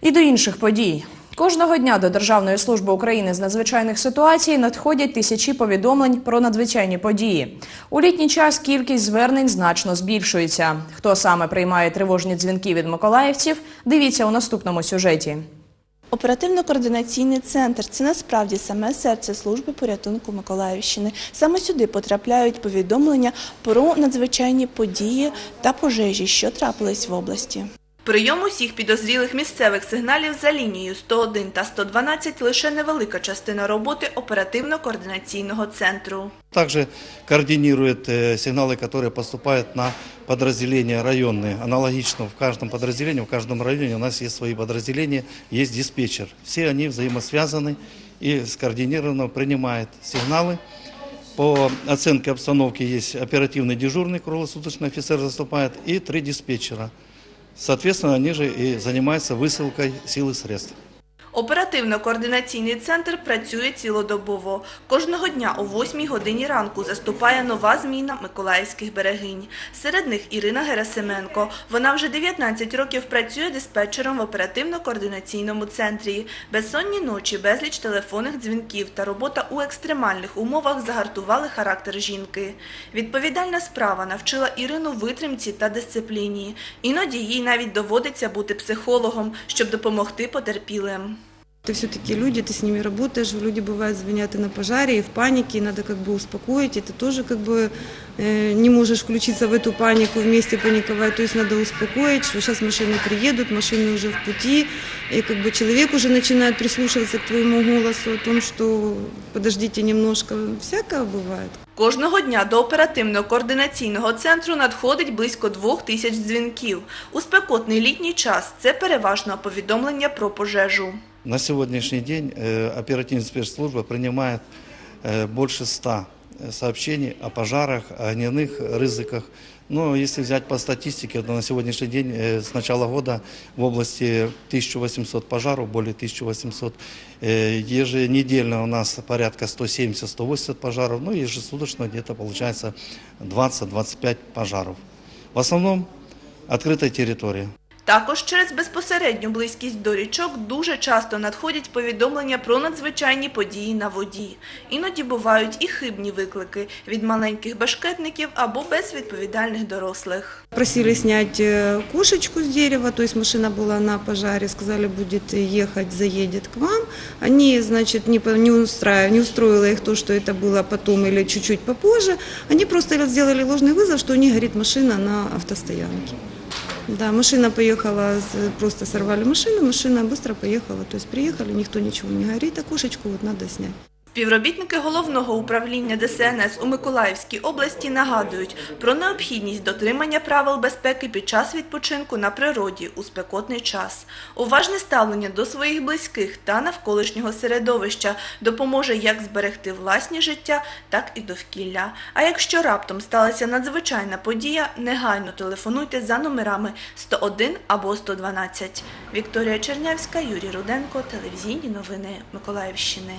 І до інших подій. Кожного дня до Державної служби України з надзвичайних ситуацій надходять тисячі повідомлень про надзвичайні події. У літній час кількість звернень значно збільшується. Хто саме приймає тривожні дзвінки від миколаївців, дивіться у наступному сюжеті. Оперативно-координаційний центр це насправді саме серце служби порятунку Миколаївщини. Саме сюди потрапляють повідомлення про надзвичайні події та пожежі, що трапились в області. Прийом усіх підозрілих місцевих сигналів за лінією 101 та 112 – лише невелика частина роботи оперативно-координаційного центру. Также координирует э, сигналы, которые поступают на подразделения районные. Аналогично в каждом подразделении, в каждом районе у нас есть свои подразделения, есть диспетчер. Все они взаимосвязаны и скоординированно принимают сигналы. По оценке обстановки есть оперативный дежурный, круглосуточный офицер заступает, и три диспетчера. Соответственно, они же и занимаются высылкой сил и средств. Оперативно-координаційний центр працює цілодобово. Кожного дня о 8 годині ранку заступає нова зміна миколаївських берегинь. Серед них Ірина Герасименко. Вона вже 19 років працює диспетчером в оперативно-координаційному центрі. Безсонні ночі, безліч телефонних дзвінків та робота у екстремальних умовах загартували характер жінки. Відповідальна справа навчила Ірину витримці та дисципліні. Іноді їй навіть доводиться бути психологом, щоб допомогти потерпілим. Это все-таки люди, ты с ними работаешь, люди бывают звонят и на пожаре, и в панике, и надо как бы успокоить, и ты тоже как бы э, не можешь включиться в эту панику, вместе паниковать, то есть надо успокоить, что сейчас машины приедут, машины уже в пути, и как бы человек уже начинает прислушиваться к твоему голосу о том, что подождите немножко, всякое бывает. Кожного дня до оперативно-координаційного центру надходить близько двох тисяч дзвінків. У спекотний літній час це переважно повідомлення про пожежу. На сегодняшний день э, оперативная спецслужба принимает э, больше 100 сообщений о пожарах, о огненных рызыках. Но если взять по статистике, то на сегодняшний день э, с начала года в области 1800 пожаров, более 1800. Э, Еженедельно у нас порядка 170-180 пожаров, ну и ежесуточно где-то получается 20-25 пожаров. В основном открытая территория. Також через безпосередню близькість до річок дуже часто надходять повідомлення про надзвичайні події на воді. Іноді бувають і хибні виклики від маленьких башкетників або безвідповідальних дорослих. Просили снять э, кошечку с дерева, то есть машина была на пожаре, сказали, будет ехать, заедет к вам. Они, значит, не, по- не, устраив- не устроило их то, что это было потом или чуть-чуть попозже. Они просто сделали ложный вызов, что у них горит машина на автостоянке. Да, машина поехала, просто сорвали машину, машина быстро поехала. То есть приехали, никто ничего не горит, а кошечку вот надо снять. Співробітники головного управління ДСНС у Миколаївській області нагадують про необхідність дотримання правил безпеки під час відпочинку на природі у спекотний час. Уважне ставлення до своїх близьких та навколишнього середовища допоможе як зберегти власні життя, так і довкілля. А якщо раптом сталася надзвичайна подія, негайно телефонуйте за номерами 101 або 112. Вікторія Чернявська, Юрій Руденко, телевізійні новини Миколаївщини.